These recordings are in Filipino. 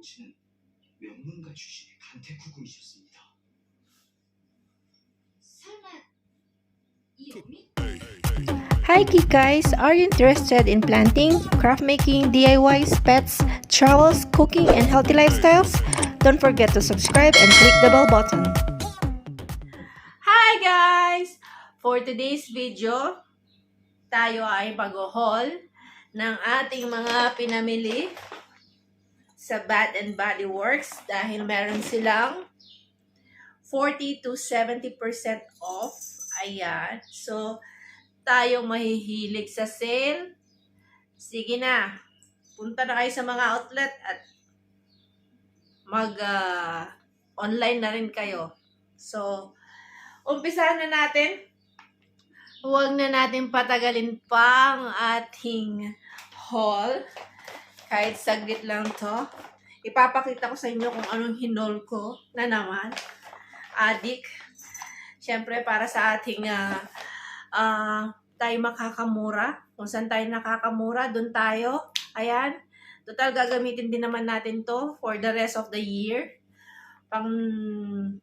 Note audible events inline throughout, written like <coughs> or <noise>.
코치는 명문가 출신의 강태쿠군이셨습니다. 설마 이 어미? Hi geek guys! Are you interested in planting, craft making, DIYs, pets, travels, cooking, and healthy lifestyles? Don't forget to subscribe and click the bell button. Hi guys! For today's video, tayo ay mag-haul ng ating mga pinamili sa Bath and Body Works dahil meron silang 40 to 70% off. Ayan. So, tayo mahihilig sa sale. Sige na. Punta na kayo sa mga outlet at mag ah, online na rin kayo. So, umpisahan na natin. Huwag na natin patagalin pa ang ating haul. Kahit saglit lang to. Ipapakita ko sa inyo kung anong hinol ko na naman. Adik. Siyempre, para sa ating ah, ah, tayo makakamura. Kung saan tayo nakakamura, doon tayo. Ayan. Total, gagamitin din naman natin to for the rest of the year. Pang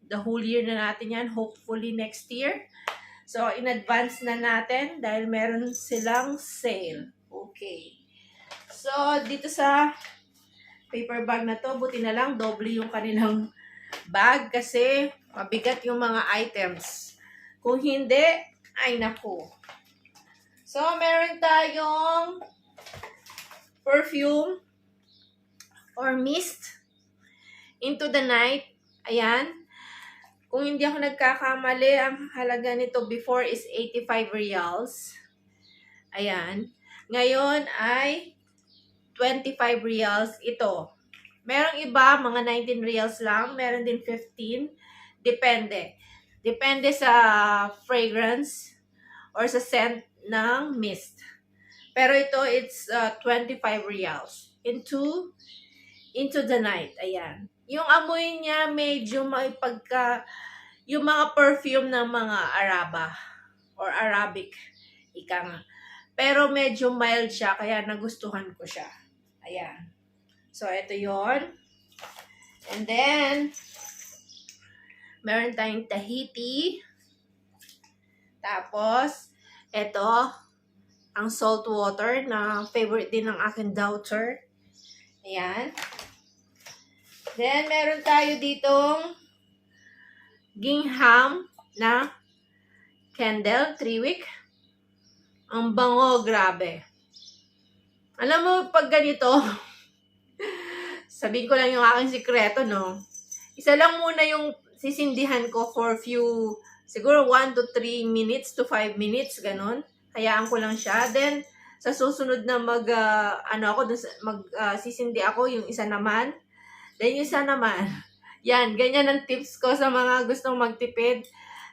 the whole year na natin yan. Hopefully next year. So, in advance na natin dahil meron silang sale. Okay. So, dito sa paper bag na to, buti na lang, doble yung kanilang <laughs> bag kasi mabigat yung mga items. Kung hindi, ay naku. So, meron tayong perfume or mist into the night. Ayan. Kung hindi ako nagkakamali, ang halaga nito before is 85 reals. Ayan. Ngayon ay 25 reals ito. Merong iba, mga 19 reals lang. Meron din 15. Depende. Depende sa fragrance or sa scent ng mist. Pero ito, it's uh, 25 reals. Into, into the night. Ayan. Yung amoy niya, medyo may pagka, yung mga perfume ng mga Araba or Arabic. Ika nga. Pero medyo mild siya, kaya nagustuhan ko siya. Ayan. So, ito yon And then, meron tayong Tahiti. Tapos, ito, ang salt water na favorite din ng aking daughter. Ayan. Then, meron tayo ditong gingham na candle, 3 wick. Ang bango, grabe. Alam mo, pag ganito, sabihin ko lang yung aking sikreto, no? Isa lang muna yung sisindihan ko for few, siguro 1 to 3 minutes to 5 minutes, ganun. Hayaan ko lang siya. Then, sa susunod na mag, ah, ano ako, mag, ah, sisindi ako, yung isa naman. Then, yung isa naman. <laughs> Yan, ganyan ang tips ko sa mga gustong magtipid.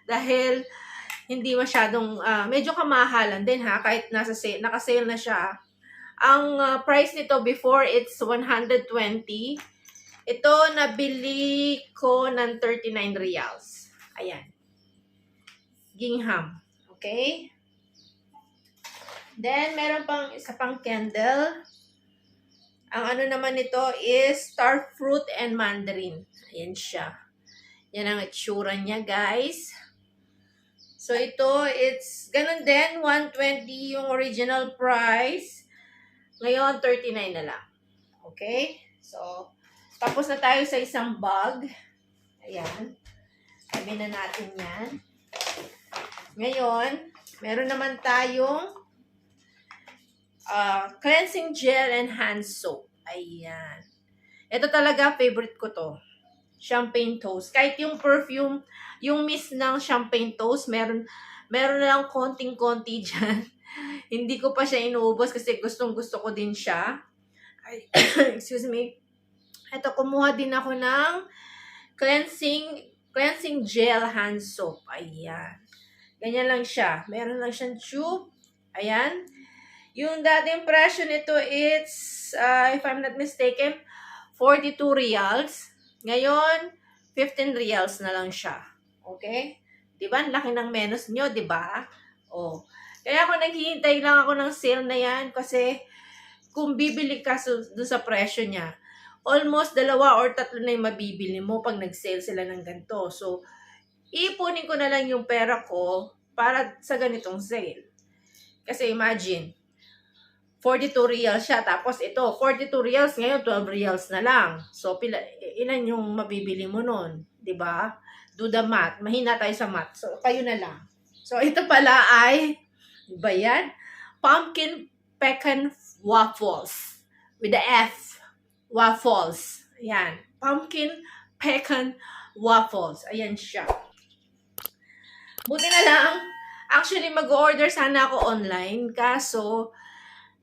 Dahil, hindi masyadong, ah, medyo kamahalan din ha, kahit nasa sale, naka-sale na siya. Ang ah, price nito before, it's 120. Ito, nabili ko ng 39 reals. Ayan. Gingham. Okay? Then, meron pang isa pang candle. Ang ano naman nito is star fruit and mandarin. Ayan siya. Yan ang itsura niya, guys. So, ito, it's ganun din. 120 yung original price. Ngayon, 39 na lang. Okay? So, tapos na tayo sa isang bag. Ayan. Sabi na natin yan. Ngayon, meron naman tayong uh, cleansing gel and hand soap. Ayan. Ito talaga, favorite ko to. Champagne toast. Kahit yung perfume, yung mist ng champagne toast, meron, meron lang konting-konti <laughs> dyan. Hindi ko pa siya inuubos kasi gustong gusto ko din siya. Ay, <coughs> excuse me. Ito, kumuha din ako ng cleansing, cleansing gel hand soap. Ayan. Ganyan lang siya. Meron lang siyang tube. Ayan. Yung dating presyo nito, it's, uh, if I'm not mistaken, 42 reals. Ngayon, 15 reals na lang siya. Okay? Diba? Ang laki ng menos nyo, diba? Oh. Kaya ako naghihintay lang ako ng sale na yan kasi kung bibili ka dun sa presyo niya, almost dalawa or tatlo na yung mabibili mo pag nag-sale sila ng ganito. So, ipunin ko na lang yung pera ko para sa ganitong sale. Kasi imagine, 42 reals siya. Tapos ito, 42 reals, ngayon 12 reals na lang. So, pila, ilan yung mabibili mo nun? ba? Do the math. Mahina tayo sa math. So, kayo na lang. So, ito pala ay, ba yan? Pumpkin pecan waffles. With the F. Waffles. Ayan. Pumpkin pecan waffles. Ayan siya. Buti na lang, actually mag-order sana ako online. Kaso,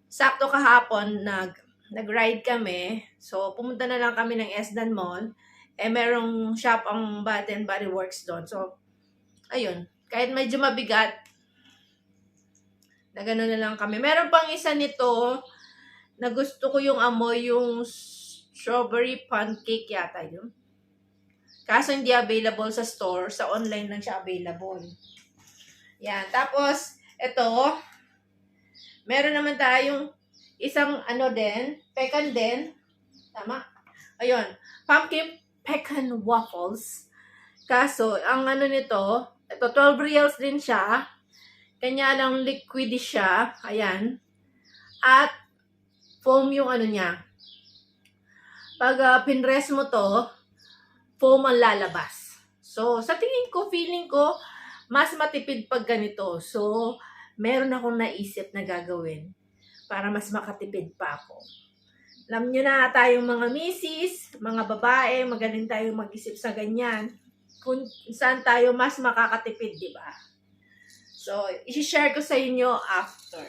sakto kahapon, nag, nag-ride kami. So, pumunta na lang kami ng Esdan Mall. Eh, merong shop ang Bath and Body Works doon. So, ayun. Kahit medyo mabigat, na gano'n na lang kami. Meron pang isa nito na gusto ko yung amoy, yung strawberry pancake yata yun. Kaso hindi available sa store, sa online lang siya available. Yan. Tapos, ito, meron naman tayong isang ano din, pecan din. Tama? Ayun. Pumpkin pecan waffles. Kaso, ang ano nito, ito 12 reals din siya. Kanya lang liquid siya. Ayan. At foam yung ano niya. Pag uh, pinrest mo to, foam ang lalabas. So, sa tingin ko, feeling ko, mas matipid pag ganito. So, meron akong naisip na gagawin para mas makatipid pa ako. Alam nyo na tayong mga misis, mga babae, magaling tayong mag-isip sa ganyan. Kung saan tayo mas makakatipid, di ba? So, isi-share ko sa inyo after.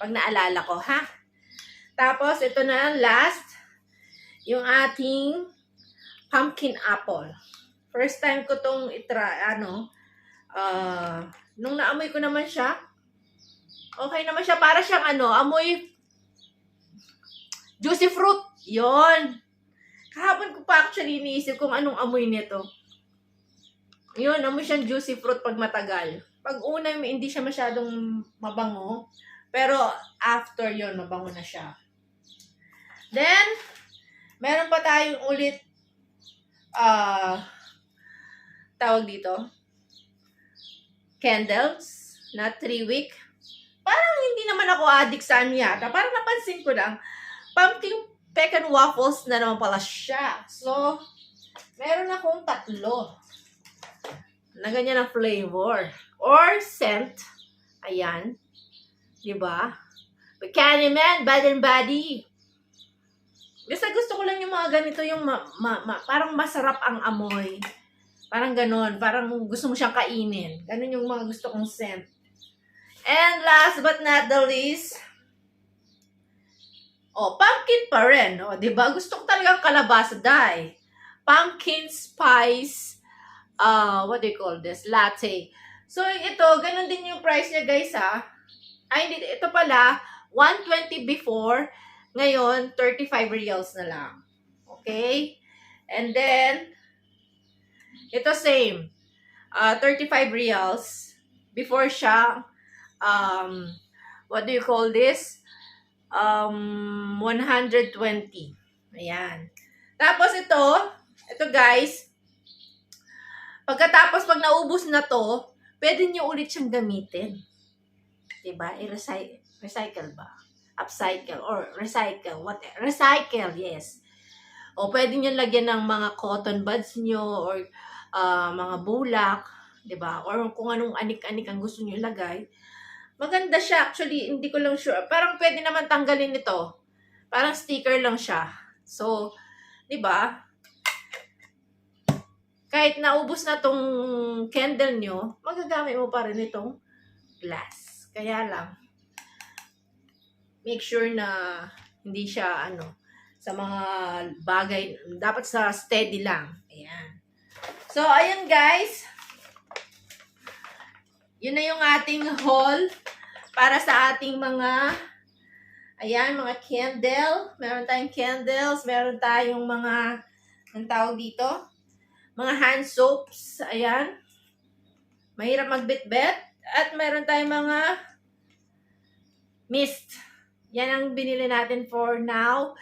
Pag naalala ko, ha? Tapos, ito na ang last. Yung ating pumpkin apple. First time ko tong itra, ano, ah, nung naamoy ko naman siya, okay naman siya. Para siyang ano, amoy juicy fruit. Yon. Kahapon ko pa actually iniisip kung anong amoy nito. Yun, amoy siyang juicy fruit pag matagal. Pag una, hindi siya masyadong mabango. Pero after yon mabango na siya. Then, meron pa tayong ulit ah tawag dito candles na 3 week. Parang hindi naman ako addict sa ano yata. Parang napansin ko lang, pumpkin pecan waffles na naman pala siya. So, meron akong tatlo na ganyan ang flavor. Or scent. Ayan. Diba? Man, Bad and Body. Basta gusto ko lang yung mga ganito, yung ma, ma, ma- parang masarap ang amoy. Parang ganon. Parang gusto mo siyang kainin. Ganon yung mga gusto kong scent. And last but not the least, oh, pumpkin pa rin. Oh, di ba? Gusto ko talagang kalabasa dye. Pumpkin spice, uh, what do you call this? Latte. So, ito, ganun din yung price niya, guys, ha? Ay, ito pala, 120 before, ngayon, 35 reals na lang. Okay? And then, ito same. Uh, 35 reals. Before siya, um, what do you call this? Um, 120. Ayan. Tapos ito, ito guys, pagkatapos pag naubos na to, pwede nyo ulit siyang gamitin. Diba? I-recycle recycle ba? Upcycle or recycle. What? Recycle, yes. O pwede nyo lagyan ng mga cotton buds nyo or ah, mga bulak, 'di ba? Or kung anong anik-anik ang gusto niyo ilagay. Maganda siya actually, hindi ko lang sure. Parang pwede naman tanggalin ito. Parang sticker lang siya. So, 'di ba? Kahit naubos na tong candle nyo, magagamit mo pa rin itong glass. Kaya lang, make sure na hindi siya ano, sa mga bagay, dapat sa steady lang. Ayan. So, ayun guys. Yun na yung ating haul para sa ating mga ayan, mga candle. Meron tayong candles, meron tayong mga ang tawag dito, mga hand soaps. Ayan. Mahirap magbit-bit. At meron tayong mga mist. Yan ang binili natin for now.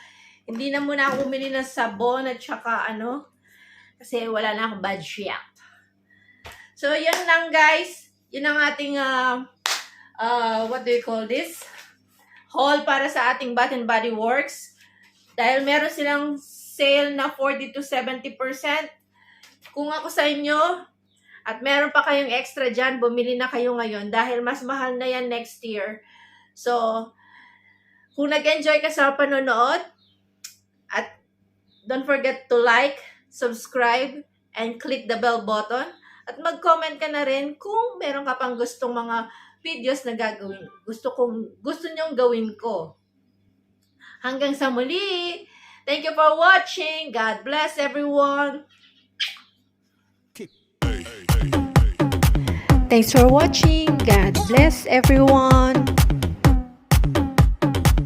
Hindi na muna ako bumili ng sabon at saka ano, kasi wala na akong budget. So, yun lang guys. Yun ang ating, uh, uh, what do you call this? Haul para sa ating Bath and Body Works. Dahil meron silang sale na 40 to 70%. Kung ako sa inyo, at meron pa kayong extra dyan, bumili na kayo ngayon dahil mas mahal na yan next year. So, kung nag-enjoy ka sa panonood, at don't forget to like, subscribe, and click the bell button. At mag-comment ka na rin kung meron ka pang gustong mga videos na gagawin. Gusto kong, gusto nyong gawin ko. Hanggang sa muli. Thank you for watching. God bless everyone. Thanks for watching. God bless everyone.